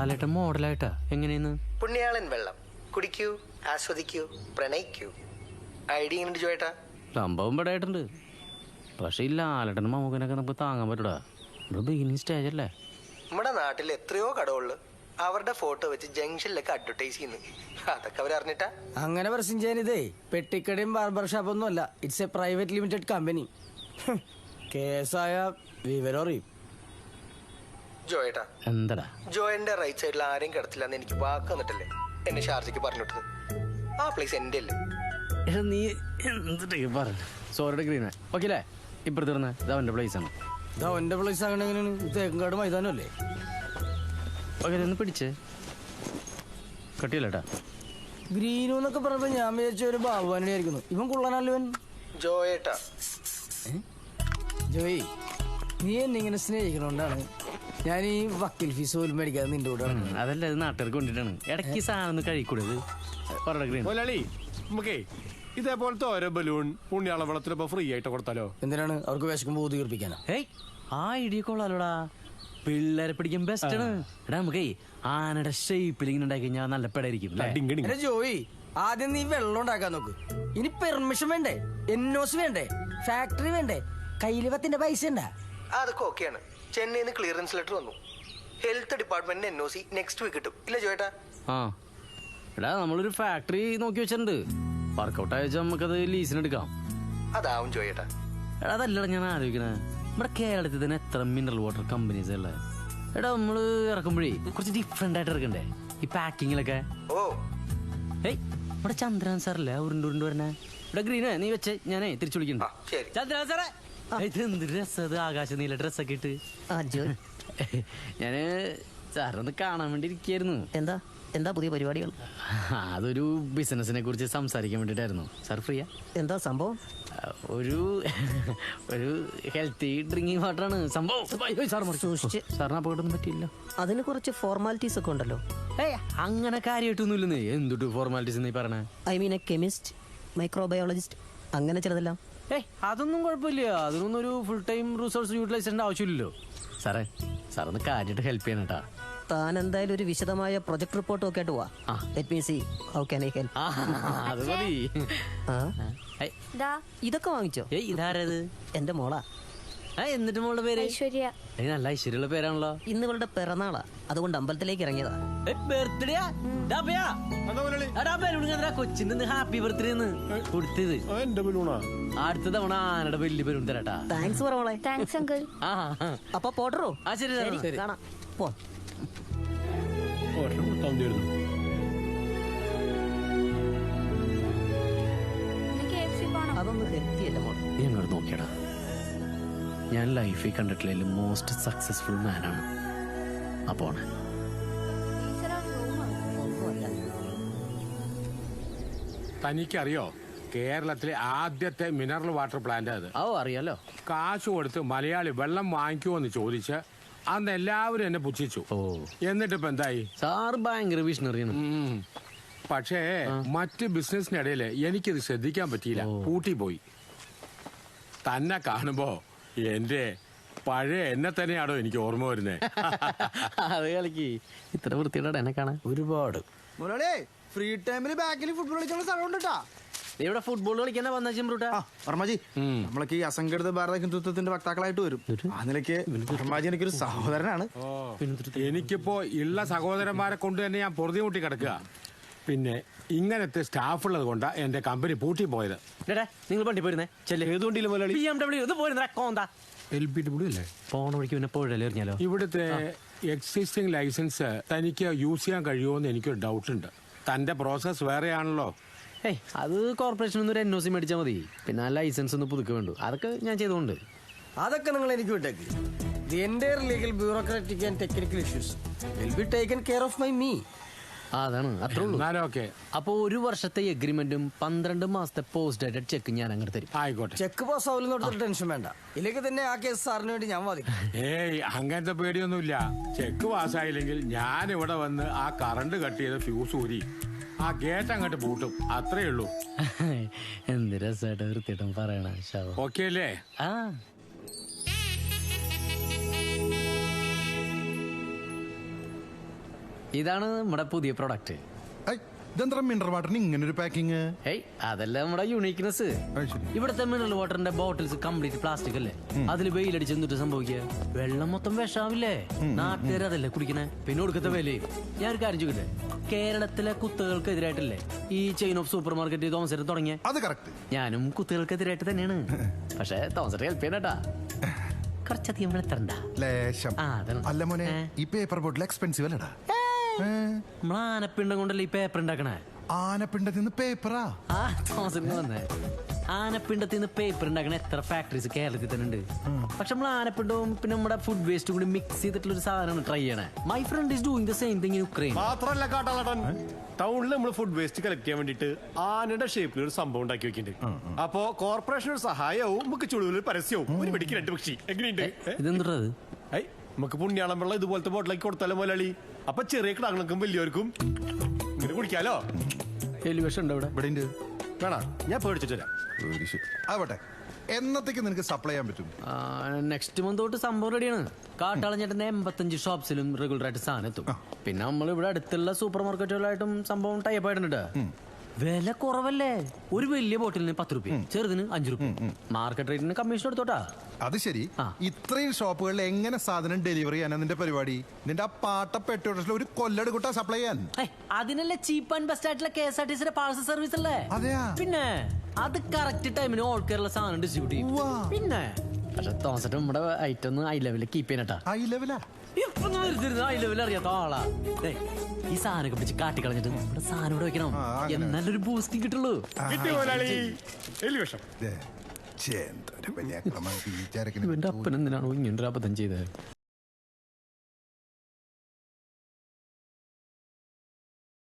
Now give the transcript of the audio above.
ലാലേട്ടൻ മോഡലായിട്ടാ. എങ്ങനെയെന്ന്? പുണ്യാളൻ വെള്ളം. കുടിക്കൂ ആസ്വദിക്കൂ പ്രണയിക്കൂ. ഐഡിയ ഇങ്ങനെ ജോയേട്ടാ? സംഭവം പെടായിട്ടുണ്ട് പക്ഷെ ഈ ലാലേട്ടനും മമ്മൂക്കനൊക്കെ നമുക്ക് താങ്ങാൻ പറ്റൂടാ. ഇവിടെ ബിഗിനിങ് സ്റ്റേജ് അല്ലേ? നമ്മുടെ നാട്ടിൽ എത്രയോ കടകളിൽ അവരുടെ ഫോട്ടോ വെച്ച് ജംഗ്ഷനിലൊക്കെ അഡ്വർടൈസ് ചെയ്യുന്നു. അതൊക്കെ അവർ അറിഞ്ഞിട്ടാ? അങ്ങനെ പ്രശ്നം ചെയ്യാനിതേ. പെട്ടിക്കടയും ബാർബർ ഷോപ്പൊന്നും അല്ല it's a private limited company കേസായ വിവരം അറിയും. ജോയേട്ടാ. എന്തടാ? ജോയന്റെ റൈറ്റ് സൈഡിൽ ആരെയും കിടത്തില്ല എന്ന് എനിക്ക് വാക്ക് തന്നിട്ടല്ലേ എന്നെ ഷാർജയ്ക്ക് പറഞ്ഞിട്ടത് ആ പ്ലേസ് എന്റെ അല്ലേ? എടാ നീ എന്തിട്ട് പറഞ്ഞു? സോറിയുടെ ഗ്രീന ഓക്കെ അല്ലേ ഇപ്പുറത്ത് ഇരുന്ന് ഇത് അവന്റെ പ്ലേസ് ആണ്. ഇതാ ഒന്റെ പ്ലേസ് അങ്ങനെ എങ്ങനെയാണ്? ഇത് തേക്കങ്കാട് മൈതാനമല്ലേ? ഓക്കെ ഒന്ന് പിടിച്ച്. കട്ടിയല്ലേട്ടാ? ഗ്രീനു എന്നൊക്കെ പറഞ്ഞപ്പോ ഞാൻ വിചാരിച്ച ഒരു ബാബുവാനെ ആയിരിക്കുന്നു. ഇവൻ കൊള്ളാനല്ലോ ഇവൻ? ജോയേട്ടാ. ജോയി നീ എന്നെ ഇങ്ങനെ സ്നേഹിക്കണോണ്ടാണ് ഞാൻ ഈ വക്കീൽ ഫീസ് പോലും മേടിക്കാതെ നിന്റെ കൂടെ. അതല്ല ഇത് നാട്ടുകാർക്ക് കൊണ്ടിട്ടാണ് ഇടയ്ക്ക് സാധനം ഒന്ന് കഴിക്കൂടത് പറയടാ ഗ്രീൻ മുതലാളി നമുക്കേ ഇതേപോലത്തെ ഓരോ ബലൂൺ പുണ്യാള വെള്ളത്തിൽ ഇപ്പൊ ഫ്രീ ആയിട്ട് കൊടുത്താലോ? എന്തിനാണ്? അവർക്ക് വിശക്കുമ്പോൾ ഊതി തീർപ്പിക്കാനാ ഏയ് ആ ഇടിയ കൊള്ളാലോടാ. പിള്ളേരെ പിടിക്കാൻ ബെസ്റ്റ് ആണ്. എടാ നമുക്കേ ആനയുടെ ഷേപ്പിൽ ഇങ്ങനെ ഉണ്ടാക്കി കഴിഞ്ഞാൽ നല്ല പെടായിരിക്കും ജോയി ആദ്യം നീ വെള്ളം ഉണ്ടാക്കാൻ നോക്ക്. ഇനി പെർമിഷൻ വേണ്ടേ? എന്നോസ് വേണ്ടേ? ഫാക്ടറി വേണ്ടേ? കയ്യിൽ പത്തിന്റെ പൈസ ഉണ്ടാ? അതൊക്കെ ഓക്കെയാണ് ചെന്നൈയിൽ നിന്ന് ക്ലിയറൻസ് ലെറ്റർ വന്നു health ഡിപ്പാർട്ട്മെന്റിന് N O C next week കിട്ടും. ഇല്ല ജോയേട്ടാ? ആ. എടാ നമ്മളൊരു ഫാക്ടറി നോക്കി വെച്ചിട്ടുണ്ട്. വർക്കൗട്ട് അയച്ചാൽ നമുക്കത് ലീസിന് എടുക്കാം. അതാവും ജോയേട്ടാ. എടാ അതല്ലടാ ഞാൻ ആലോചിക്കണേ. നമ്മുടെ കേരളത്തിൽ തന്നെ എത്ര മിനറൽ വാട്ടർ കമ്പനീസ് ഉള്ളത് എടാ നമ്മൾ ഇറക്കുമ്പോഴേ കുറച്ച് ഡിഫറെന്റ് ആയിട്ട് ഇറക്കണ്ടേ? ഈ പാക്കിങ്ങിലൊക്കെ ഓ. ഏയ് നമ്മുടെ ചന്ദ്രൻ സാറല്ലേ ഉരുണ്ട് ഉരുണ്ട് വരണേ. ഇവിടെ ഗ്രീന് നീ വെച്ച്. ഞാനേ തിരിച്ചു വിളിക്കണ്ട ചന്ദ്രൻ സാറേ ഏയ്, ഇത് എന്ത് രസം ആകാശ നീല ഡ്രസ്സൊക്കെ ഇട്ട്? ജോയ് ഞാൻ സാറൊന്ന് കാണാൻ വേണ്ടി ഇരിക്കായിരുന്നു. എന്താ? എന്താ പുതിയ പരിപാടികൾ? അതൊരു ബിസിനസിനെ കുറിച്ച് സംസാരിക്കാൻ വേണ്ടിട്ടായിരുന്നു സാർ ഫ്രീയാ? എന്താ സംഭവം? ഒരു ഒരു ഹെൽത്തി ഡ്രിങ്കിങ് വാട്ടറാണ് സംഭവം. സാറിന് അപകടമൊന്നും പറ്റിയില്ല. അതിന് കുറച്ച് ഫോർമാലിറ്റീസ് ഒക്കെ ഉണ്ടല്ലോ. ഏയ് അങ്ങനെ കാര്യമായിട്ടൊന്നും ഇല്ലെന്നേ എന്തുട്ട് ഫോർമാലിറ്റീസ് നീ പറഞ്ഞേ I mean a chemist microbiologist അങ്ങനെ ചിലതെല്ലാം. ഏയ് അതൊന്നും കുഴപ്പമില്ല. അതിനൊന്നും ഒരു ഫുൾ ടൈം റിസോഴ്സ് യൂട്ടിലൈസ് ചെയ്യേണ്ട ആവശ്യമില്ലല്ലോ. സാറേ സാറൊന്ന് കാര്യമായിട്ട് ഹെൽപ്പ് ചെയ്യണം കേട്ടാ താൻ എന്തായാലും ഒരു വിശദമായ പ്രൊജക്ട് റിപ്പോർട്ട് ഒക്കെ ആയിട്ട് പോവാ let me see how can I help അത് മതി. ഇതൊക്കെ വാങ്ങിച്ചോ? ഏയ് ഇതാരത്? എന്റെ മോളാ. എന്നിട്ട് മോളുടെ പേര്? ഐശ്വര്യ. നല്ല ഐശ്വര്യമുള്ള പേരാണല്ലോ. ഇന്ന് ഇവളുടെ പിറന്നാളാ. അതുകൊണ്ട് അമ്പലത്തിലേക്ക് ഇറങ്ങിയതാ. കൊച്ചിന്റെ ഹാപ്പി ബർത്ത്ഡേ കൊടുത്തത്. അടുത്ത തവണ ആനയുടെ വലിയ ബലൂൺ തരട്ടാ. താങ്ക്സ് താങ്ക്സ് അങ്കിൾ ആ അപ്പൊ പോട്ടറോ? ആ, ശരി. കാണാം. പോ. അതൊന്ന് നീ നോക്കിയടാ. ഞാൻ ലൈഫിൽ കണ്ടിട്ടുള്ള മോസ്റ്റ് സക്സസ്ഫുൾ മാനാണ് അപ്പോൾ തനിക്കറിയോ? കേരളത്തിലെ ആദ്യത്തെ മിനറൽ വാട്ടർ പ്ലാന്റ് അത്. ഓ അറിയാലോ. കാശ് കൊടുത്ത് മലയാളി വെള്ളം വാങ്ങിക്കുമോ എന്ന് ചോദിച്ച് അന്ന് എല്ലാവരും എന്നെ പുച്ഛിച്ചു. ഓ. എന്നിട്ടിപ്പോ എന്തായി? സാർ ഭയങ്കര വിഷണറിയാണ്. പക്ഷേ മറ്റ് ബിസിനസിനിടയിൽ എനിക്കിത് ശ്രദ്ധിക്കാൻ പറ്റിയില്ല. പൂട്ടിപ്പോയി തന്നെ കാണുമ്പോ എന്റെ പഴയ എന്നെ തന്നെയാണോ എനിക്ക് ഓർമ്മ വരുന്നേ. അത് കളിക്ക്. ഇത്ര വൃത്തിയുടെ എന്നെ കാണാൻ. ഒരുപാട്. മുരളി ഫ്രീ ടൈമിൽ ബാക്കിൽ ഫുട്ബോൾ കളിക്കാനുള്ള സ്ഥലമുണ്ട് കേട്ടാ നീ ഇവിടെ ഫുട്ബോൾ കളിക്കാൻ വന്ന ചിമ്പ്രൂട്ടാ? ആ വർമാജി നമ്മളൊക്കെ ഈ അസംഘടിത ഭാരത ഹിന്ദുത്വത്തിന്റെ വക്താക്കളായിട്ട് വരും. ആ നിലയ്ക്ക് വർമാജി എനിക്കൊരു സഹോദരനാണ്. എനിക്കിപ്പോ ഉള്ള സഹോദരന്മാരെ കൊണ്ട് തന്നെ ഞാൻ പൊറുതി മുട്ടി കിടക്കുക. പിന്നെ ഇങ്ങനത്തെ സ്റ്റാഫ് ഉള്ളത് കൊണ്ടാ എന്റെ കമ്പനി പൂട്ടി പോയത് നിങ്ങൾ വണ്ടി പോയിരുന്നേ. ചെല്ലേ. ഏതുകൊണ്ടില്ല മുതലാളി? ബി എം ഡബ്ല്യൂ ഇത് പോരുന്ന കോന്താ. എൽ പി ഡബ്ല്യൂ അല്ലേ? പോണ വഴിക്ക് പിന്നെ പുഴയിൽ എറിഞ്ഞാലോ? ഇവിടുത്തെ എക്സിസ്റ്റിംഗ് ലൈസൻസ് തനിക്ക് യൂസ് ചെയ്യാൻ കഴിയുമോ എന്ന് എനിക്കൊരു ഡൗട്ട് ഉണ്ട്. തന്റെ പ്രോസസ് വേറെയാണല്ലോ. ഏയ് അത് കോർപ്പറേഷൻ ഒന്ന് ഒരു എൻ ഒ സി മേടിച്ചാൽ മതി. പിന്നെ ആ ലൈസൻസ് ഒന്ന് പുതുക്കി വേണ്ടു. അതൊക്കെ ഞാൻ ചെയ്തുകൊണ്ട് അതൊക്കെ നിങ്ങൾ എനിക്ക് വിട്ടേക്ക്. The entire legal bureaucratic and technical issues will be taken care of my me ആ, അതാണ് അത്രേ ഉള്ളൂ. എന്നാലും ഓക്കെ. അപ്പോൾ ഒരു വർഷത്തെ എഗ്രിമെന്റും പന്ത്രണ്ട് മാസത്തെ പോസ്റ്റ് ഡേറ്റഡ് ചെക്ക് ഞാൻ അങ്ങോട്ട് തരും. ആയിക്കോട്ടെ. ചെക്ക് പാസ് ആവില്ലെന്ന് ടെൻഷൻ വേണ്ട. ഇല്ലെങ്കിൽ തന്നെ ആ കേസ് സാറിന് വേണ്ടി ഞാൻ വാദിക്കും. ഏയ് അങ്ങനത്തെ പേടിയൊന്നുമില്ല. ചെക്ക് പാസ്സായില്ലെങ്കിൽ ഞാൻ ഇവിടെ വന്ന് ആ കറണ്ട് കട്ട് ചെയ്ത ഫ്യൂസ് ഊരി ആ ഗേറ്റ് അങ്ങോട്ട് പൂട്ടും. അത്രേ ഉള്ളൂ. എന്ത് രസമായിട്ട് വൃത്തിയിട്ടും പറയണ ശവം ഓക്കെ അല്ലേ? ആ. ഇതാണ് നമ്മുടെ പുതിയ പ്രൊഡക്റ്റ് ഇതെന്താ മിനറൽ വാട്ടറിന് ഇങ്ങനെ ഒരു പാക്കിങ് ഏയ് അതല്ല നമ്മുടെ യൂണീക്നെസ് ഇവിടുത്തെ മിനറൽ വാട്ടറിന്റെ ബോട്ടിൽസ് കംപ്ലീറ്റ് പ്ലാസ്റ്റിക് അല്ലേ? അതിൽ വെയിലടിച്ച് എന്നിട്ട് സംഭവിക്കുക? വെള്ളം മൊത്തം വിഷാവില്ലേ? നാട്ടുകാർ അതല്ലേ കുടിക്കണേ? പിന്നെ കൊടുക്കത്തെ വില ഞാൻ ഒരു കാര്യം ചോദിക്കട്ടെ? കേരളത്തിലെ കുത്തകൾക്കെതിരായിട്ടല്ലേ ഈ ചെയിൻ ഓഫ് സൂപ്പർ മാർക്കറ്റ് തോമസേട്ടൻ തുടങ്ങിയ? അത് കറക്റ്റ് ഞാനും കുത്തികൾക്കെതിരായിട്ട് തന്നെയാണ്. പക്ഷെ തോമസേട്ടൻ ഹെൽപ്പ് ചെയ്യണട്ടാ. കുറച്ചധികം വെളുത്തണ്ട ലേശം. അല്ല മോനെ ഈ പേപ്പർ ബോട്ടിൽ എക്സ്പെൻസീവ് അല്ലടാ. ആനപ്പിണ്ടം കൊണ്ടല്ലേ ഈ പേപ്പർ ഉണ്ടാക്കണേ ആനപ്പിണ്ടത്തിൽ നിന്ന് പേപ്പറാ ആ തോമസിന് വന്നേ. ആനപ്പിണ്ടത്തിൽ നിന്ന് പേപ്പർ ഉണ്ടാക്കണ എത്ര ഫാക്ടറീസ് കേരളത്തിൽ തന്നെ ഉണ്ട്. പക്ഷെ നമ്മൾ ആനപ്പിണ്ടവും പിന്നെ നമ്മുടെ ഫുഡ് വേസ്റ്റ് കൂടി മിക്സ് ചെയ്തിട്ടുള്ള ഒരു സാധനമാണ് ട്രൈ ചെയ്യണേ. My friend is doing the same thing in Ukraine മാത്രമല്ല കാട്ടാളട്ടൻ ടൗണിൽ നമ്മൾ ഫുഡ് വേസ്റ്റ് കളക്ട് ചെയ്യാൻ വേണ്ടിട്ട് ആനയുടെ ഷേപ്പിൽ ഒരു സംഭവം ഉണ്ടാക്കി വെക്കുന്നുണ്ട് അപ്പോ കോർപ്പറേഷൻ ഒരു സഹായവും നമുക്ക് ചുളുവിൽ പരസ്യവും. ഒരു പിടിക്ക് രണ്ട് പക്ഷി. എങ്ങനെയുണ്ട്? ഏ? നമുക്ക് പുണ്യാളം വെള്ളം ഇതുപോലത്തെ ബോട്ടിലേക്ക് കൊടുത്താലോ മുതലാളി? അപ്പൊ ചെറിയ കിടാങ്ങൾക്കും വലിയവർക്കും ഇങ്ങനെ കുടിക്കാലോ? എലിവേഷൻ ഉണ്ടോ ഇവിടെ? ഇവിടെ ഉണ്ട് വേണ? ഞാൻ പേടിച്ചിട്ട് വരാം. ഒരു ശരി. ആവട്ടെ. എന്നത്തേക്ക് നിനക്ക് സപ്ലൈ ചെയ്യാൻ പറ്റും? നെക്സ്റ്റ് മന്ത് തൊട്ട് സംഭവം റെഡിയാണ് കാട്ടാളഞ്ഞേട്ടന്റെ എൺപത്തഞ്ച് ഷോപ്സിലും റെഗുലർ ആയിട്ട് സാധനം എത്തും. പിന്നെ നമ്മൾ ഇവിടെ അടുത്തുള്ള സൂപ്പർ മാർക്കറ്റുകളായിട്ടും സംഭവം ടൈപ്പ് ആയിട്ടുണ്ട്. വില കുറവല്ലേ? ഒരു വലിയ ബോട്ടിലിന് പത്ത് രൂപ ചെറുതിന് അഞ്ചു രൂപ മാർക്കറ്റ് റേറ്റിന് കമ്മീഷൻ എടുത്തോട്ടാ? അത് ശരി. ഇത്രയും ഷോപ്പുകളിൽ എങ്ങനെ സാധനം ഡെലിവറി ചെയ്യാനാ നിന്റെ പരിപാടി? നിന്റെ ആ പാട്ട പെട്ടോട്ടിൽ ഒരു കൊല്ലട് കൂട്ടാ സപ്ലൈ ചെയ്യാൻ. അതിനല്ലേ ചീപ്പ് ആൻഡ് ബെസ്റ്റ് ആയിട്ടുള്ള കെ എസ് ആർ ടി സിയുടെ പാഴ്സൽ സർവീസ് അല്ലേ? അതെയാ? പിന്നെ അത് കറക്റ്റ് ടൈമിന് ഓൾ കേരള സാധനം ഡിസ്ട്രിബ്യൂട്ട് ചെയ്യും. പിന്നെ പക്ഷെ തോന്നിട്ട് നമ്മുടെ ഐറ്റം ഒന്ന് ഹൈ ലെവലിൽ കീപ്പ് ചെയ്യാനട്ടാ ഹൈ ലെവലാ ഇപ്പൊ അറിയാത്ത ആളാ. ഈ സാധനമൊക്കെ പിടിച്ച് കാട്ടിക്കളഞ്ഞിട്ട് നമ്മുടെ സാധനം ഇവിടെ വെക്കണം. എന്നാലൊരു ബൂസ്റ്റിംഗ് കിട്ടുള്ളൂ ഇവന്റെ അപ്പൻ എന്തിനാണോ ഇങ്ങനെ ഒരു അബദ്ധം ചെയ്തത്?